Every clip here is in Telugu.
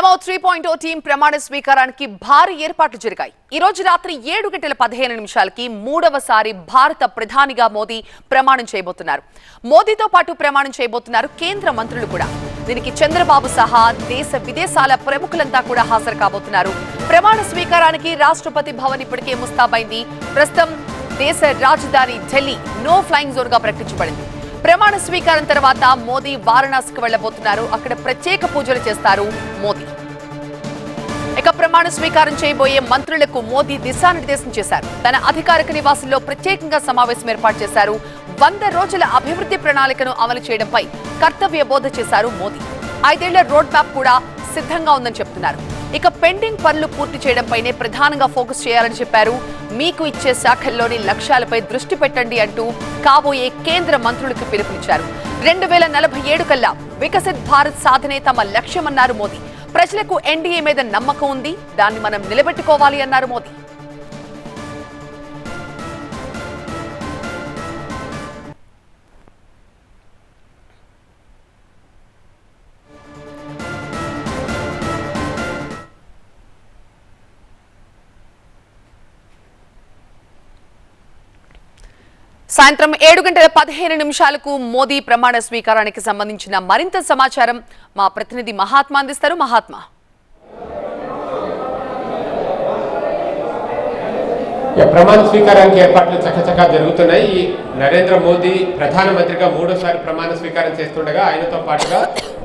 నమో త్రీ పాయింట్ ఓ టీం ప్రమాణ స్వీకారానికి భారీ ఏర్పాట్లు జరిగాయి. ఈ రోజు రాత్రి ఏడు గంటల పదిహేను నిమిషాలకి మూడవసారి భారత ప్రధానిగా మోదీ ప్రమాణం చేయబోతున్నారు. మోదీతో పాటు ప్రమాణం చేయబోతున్నారు కేంద్ర మంత్రులు కూడా. దీనికి చంద్రబాబు సహా దేశ విదేశాల ప్రముఖులంతా కూడా హాజరు కాబోతున్నారు. ప్రమాణ స్వీకారానికి రాష్ట్రపతి భవన్ ఇప్పటికే ముస్తాబైంది. ప్రస్తుతం దేశ రాజధాని ఢిల్లీ నో ఫ్లయింగ్ జోన్గా ప్రకటించబడింది. ప్రమాణ స్వీకారం తర్వాత మోదీ వారణాసికి వెళ్ళబోతున్నారు అక్కడ ప్రత్యేక పూజలు చేస్తారు మోదీ. ప్రమాణ స్వీకారం చేయబోయే మంత్రులకు మోదీ దిశానిర్దేశం చేశారు. తన అధికారిక నివాసంలో ప్రత్యేకంగా సమావేశం ఏర్పాటు చేశారు. వంద రోజుల అభివృద్ధి ప్రణాళికను అమలు చేయడంపై కర్తవ్య బోధ చేశారు మోదీ. ఐదేళ్ళ రోడ్ మ్యాప్ కూడా సిద్ధంగా ఉందని చెప్తున్నారు. ఇక పెండింగ్ పనులు పూర్తి చేయడంపైనే ప్రధానంగా ఫోకస్ చేయాలని చెప్పారు. మీకు ఇచ్చే శాఖల్లోని లక్ష్యాలపై దృష్టి పెట్టండి అంటూ కాబోయే కేంద్ర మంత్రులకు పిలుపునిచ్చారు. రెండు వేల నలభై ఏడు కల్లా వికసిత్ భారత్ సాధనే తమ లక్ష్యమన్నారు మోదీ. ప్రజలకు ఎన్డీఏ మీద నమ్మకం ఉంది దాన్ని మనం నిలబెట్టుకోవాలి అన్నారు మోదీ. సాయంత్రం ఏడు గంటల పదిహేను నిమిషాలకు మోదీ ప్రమాణ స్వీకారానికి సంబంధించిన మరింత సమాచారం మా ప్రతినిధి మహాత్మా అందిస్తారు. మహాత్మా. ప్రమాణ స్వీకారానికి ఏర్పాట్లు చకచకా జరుగుతున్నాయి. ఈ నరేంద్ర మోదీ ప్రధానమంత్రిగా మూడోసారి ప్రమాణ స్వీకారం చేస్తుండగా ఆయనతో పాటుగా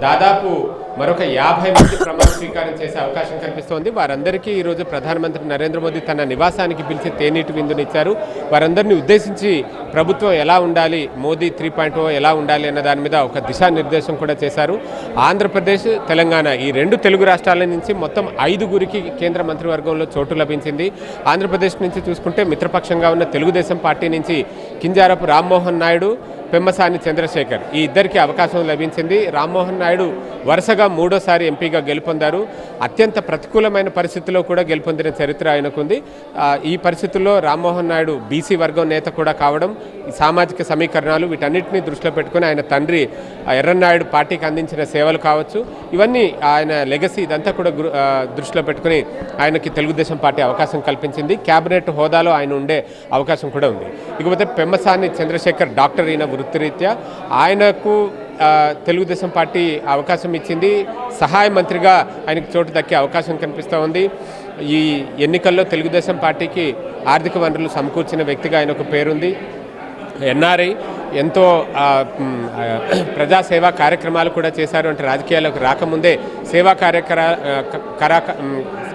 దాదాపు మరొక యాభై మంది ప్రమాణ స్వీకారం చేసే అవకాశం కనిపిస్తోంది. వారందరికీ ఈరోజు ప్రధానమంత్రి నరేంద్ర మోదీ తన నివాసానికి పిలిచి తేనీటి విందునిచ్చారు. వారందరినీ ఉద్దేశించి ప్రభుత్వం ఎలా ఉండాలి మోదీ త్రీ పాయింట్ ఎలా ఉండాలి అన్న దాని మీద ఒక దిశానిర్దేశం కూడా చేశారు. ఆంధ్రప్రదేశ్ తెలంగాణ ఈ రెండు తెలుగు రాష్ట్రాల నుంచి మొత్తం ఐదుగురికి కేంద్ర మంత్రివర్గంలో చోటు లభించింది. ఆంధ్రప్రదేశ్ నుంచి చూసుకుంటే మిత్రపక్షంగా ఉన్న తెలుగుదేశం పార్టీ నుంచి కింజారపు రామ్మోహన్ నాయుడు పెమ్మసాని చంద్రశేఖర్. ఈ ఇద్దరికి అవకాశం లభించింది. రామ్మోహన్ నాయుడు వరుసగా మూడోసారి ఎంపీగా గెలుపొందారు. అత్యంత ప్రతికూలమైన పరిస్థితుల్లో కూడా గెలుపొందిన చరిత్ర ఆయనకుంది. ఈ పరిస్థితుల్లో రామ్మోహన్ నాయుడు బీసీ వర్గం నేత కూడా కావడం సామాజిక సమీకరణాలు వీటన్నిటిని దృష్టిలో పెట్టుకుని ఆయన తండ్రి ఎర్రన్నాయుడు పార్టీకి అందించిన సేవలు కావచ్చు. ఇవన్నీ ఆయన లెగసీ ఇదంతా కూడా గురు- దృష్టిలో పెట్టుకుని ఆయనకి తెలుగుదేశం పార్టీ అవకాశం కల్పించింది. క్యాబినెట్ హోదాలో ఆయన ఉండే అవకాశం కూడా ఉంది. ఇకపోతే పెమ్మసాని చంద్రశేఖర్ డాక్టర్ అయిన వృత్తిరీత్యా ఆయనకు తెలుగుదేశం పార్టీ అవకాశం ఇచ్చింది. సహాయ మంత్రిగా ఆయనకు చోటు దక్కే అవకాశం కనిపిస్తూ ఉంది. ఈ ఎన్నికల్లో తెలుగుదేశం పార్టీకి ఆర్థిక వనరులు సమకూర్చిన వ్యక్తిగా ఆయనకు పేరుంది. ఎన్ఆర్ఐ ఎంతో ప్రజాసేవా కార్యక్రమాలు కూడా చేశారు. అంటే రాజకీయాలకు రాకముందే సేవా కార్యక్ర కరా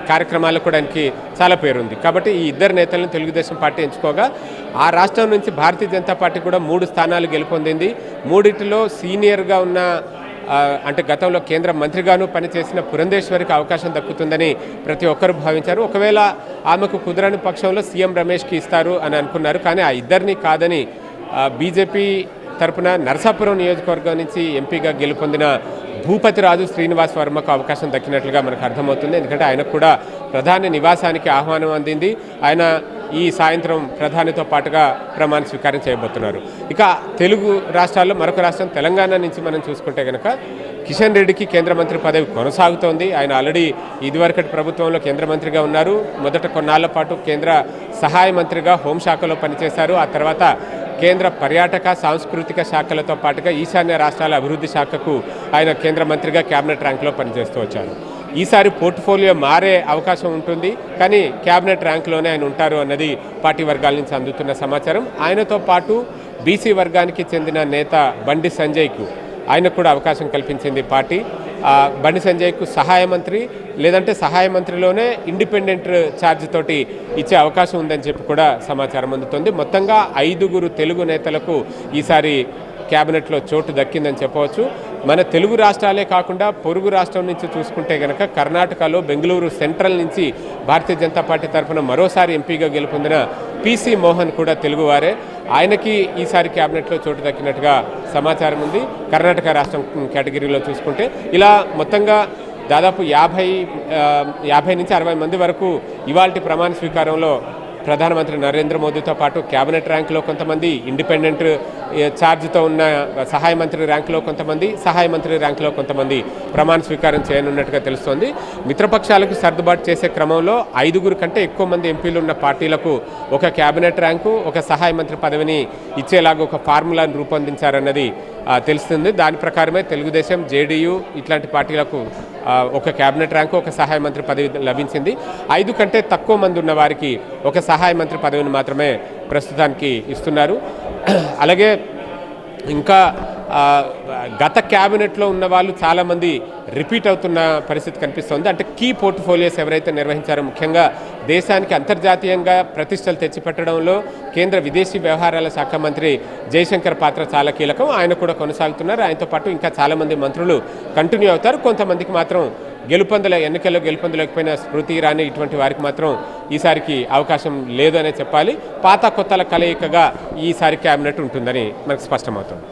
కార్యక్రమాలకు కూడా ఆయనకి చాలా పేరుంది. కాబట్టి ఈ ఇద్దరు నేతలను తెలుగుదేశం పార్టీ ఎంచుకోగా ఆ రాష్ట్రం నుంచి భారతీయ జనతా పార్టీ కూడా మూడు స్థానాలు గెలుపొందింది. మూడిటిలో సీనియర్గా ఉన్న అంటే గతంలో కేంద్ర మంత్రిగాను పనిచేసిన పురంధేశ్వరికి అవకాశం దక్కుతుందని ప్రతి ఒక్కరు భావించారు. ఒకవేళ ఆమెకు కుదరని పక్షంలో సీఎం రమేష్కి ఇస్తారు అని అనుకున్నారు. కానీ ఆ ఇద్దరిని కాదని బీజేపీ తరపున నరసాపురం నియోజకవర్గం నుంచి ఎంపీగా గెలుపొందిన భూపతి రాజు శ్రీనివాస్ వర్మకు అవకాశం దక్కినట్లుగా మనకు అర్థమవుతుంది. ఎందుకంటే ఆయనకు కూడా ప్రధాని నివాసానికి ఆహ్వానం అందింది. ఆయన ఈ సాయంత్రం ప్రధానితో పాటుగా ప్రమాణ స్వీకారం చేయబోతున్నారు. ఇక తెలుగు రాష్ట్రాల్లో మరొక రాష్ట్రం తెలంగాణ నుంచి మనం చూసుకుంటే కనుక కిషన్ రెడ్డికి కేంద్ర మంత్రి పదవి కొనసాగుతోంది. ఆయన ఆల్రెడీ ఇదివరకటి ప్రభుత్వంలో కేంద్ర మంత్రిగా ఉన్నారు. మొదట కొన్నాళ్ళ పాటు కేంద్ర సహాయ మంత్రిగా హోంశాఖలో పనిచేశారు. ఆ తర్వాత కేంద్ర పర్యాటక సాంస్కృతిక శాఖలతో పాటుగా ఈశాన్య రాష్ట్రాల అభివృద్ధి శాఖకు ఆయన కేంద్ర మంత్రిగా కేబినెట్ ర్యాంకులో పనిచేస్తూ వచ్చారు. ఈసారి పోర్ట్ఫోలియో మారే అవకాశం ఉంటుంది కానీ క్యాబినెట్ ర్యాంక్లోనే ఆయన ఉంటారు అన్నది పార్టీ వర్గాల నుంచి అందుతున్న సమాచారం. ఆయనతో పాటు బీసీ వర్గానికి చెందిన నేత బండి సంజయ్కు ఆయనకు కూడా అవకాశం కల్పించింది పార్టీ. బండి సంజయ్కు సహాయ మంత్రి లేదంటే సహాయ మంత్రిలోనే ఇండిపెండెంట్ ఛార్జ్ తోటి ఇచ్చే అవకాశం ఉందని చెప్పి కూడా సమాచారం అందుతుంది. మొత్తంగా ఐదుగురు తెలుగు నేతలకు ఈసారి క్యాబినెట్లో చోటు దక్కిందని చెప్పవచ్చు. మన తెలుగు రాష్ట్రాలే కాకుండా పొరుగు రాష్ట్రం నుంచి చూసుకుంటే కనుక కర్ణాటకలో బెంగళూరు సెంట్రల్ నుంచి భారతీయ జనతా పార్టీ తరఫున మరోసారి ఎంపీగా గెలుపొందిన పిసి మోహన్ కూడా తెలుగువారే ఆయనకి ఈసారి క్యాబినెట్లో చోటు దక్కినట్టుగా సమాచారం ఉంది. కర్ణాటక రాష్ట్రం కేటగిరీలో చూసుకుంటే ఇలా మొత్తంగా దాదాపు యాభై యాభై నుంచి అరవై మంది వరకు ఇవాల్టి ప్రమాణ స్వీకారంలో ప్రధానమంత్రి నరేంద్ర మోదీతో పాటు క్యాబినెట్ ర్యాంకులో కొంతమంది ఇండిపెండెంట్ ఛార్జ్తో ఉన్న సహాయ మంత్రి ర్యాంకులో కొంతమంది సహాయ మంత్రి ర్యాంకులో కొంతమంది ప్రమాణ స్వీకారం చేయనున్నట్టుగా తెలుస్తోంది. మిత్రపక్షాలకు సర్దుబాటు చేసే క్రమంలో ఐదుగురు కంటే ఎక్కువ మంది ఎంపీలు ఉన్న పార్టీలకు ఒక క్యాబినెట్ ర్యాంకు ఒక సహాయ మంత్రి పదవిని ఇచ్చేలాగా ఒక ఫార్ములాను రూపొందించారన్నది తెలుస్తుంది. దాని ప్రకారమే తెలుగుదేశం జేడీయూ ఇట్లాంటి పార్టీలకు ఒక క్యాబినెట్ ర్యాంకు ఒక సహాయ మంత్రి పదవి లభించింది. ఐదు కంటే తక్కువ మంది ఉన్న వారికి ఒక సహాయ మంత్రి పదవిని మాత్రమే ప్రస్తుతానికి ఇస్తున్నారు. అలాగే ఇంకా గత క్యాబినెట్లో ఉన్న వాళ్ళు చాలామంది రిపీట్ అవుతున్న పరిస్థితి కనిపిస్తోంది. అంటే కీ పోర్ట్ఫోలియోస్ ఎవరైతే నిర్వహించారో ముఖ్యంగా దేశానికి అంతర్జాతీయంగా ప్రతిష్టలు తెచ్చిపెట్టడంలో కేంద్ర విదేశీ వ్యవహారాల శాఖ మంత్రి జయశంకర్ పాత్ర చాలా కీలకం. ఆయన కూడా కొనసాగుతున్నారు. ఆయనతో పాటు ఇంకా చాలామంది మంత్రులు కంటిన్యూ అవుతారు. కొంతమందికి మాత్రం గెలుపొందల ఎన్నికల్లో గెలుపొందలేకపోయిన స్మృతి ఇరానీ ఇటువంటి వారికి మాత్రం ఈసారికి అవకాశం లేదనే చెప్పాలి. పాత కొత్తల కలయికగా ఈసారి క్యాబినెట్ ఉంటుందని మనకు స్పష్టమవుతుంది.